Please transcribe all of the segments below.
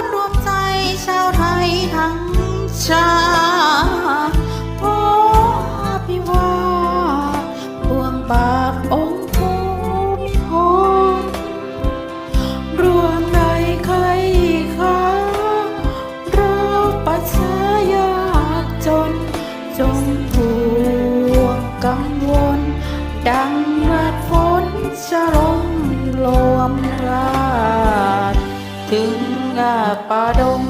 นย์รวมใจชาวไทยทั้งชาติขออภิวาทดวงบาทองค์ภูมิพลรวมในใครคะเราประชายากจน จงทวงกังวล ดังรัดฝนจะลง รวมราชถึงอาป่าดง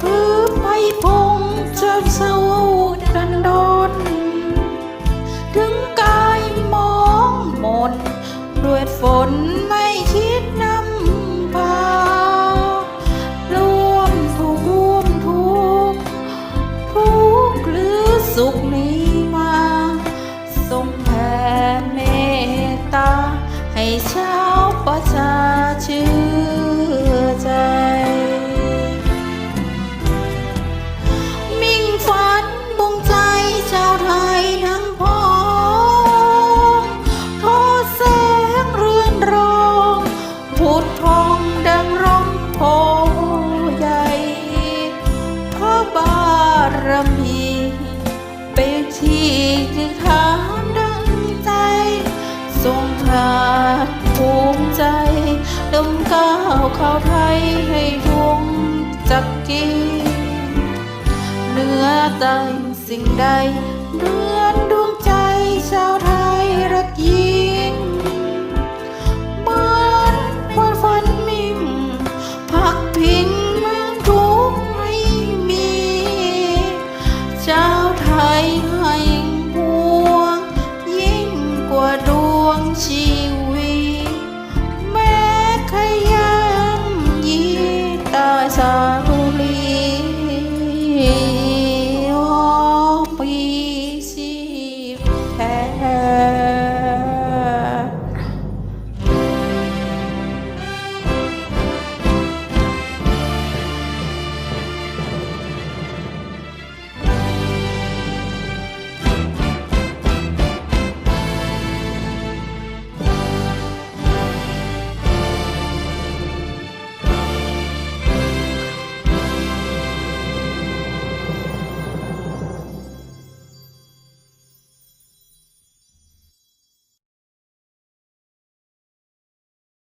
พือไปพงจะเศร้าดันดนถึงกายมองหมนด้วยฝนไม่คิดนำพารวมทุกข์ร่วมทุกทุกหรือสุขนี้มาทรงแผ่เมตตาให้ชา วป ให้วงจักรีเหนือใต้สิ่งใดเหนือ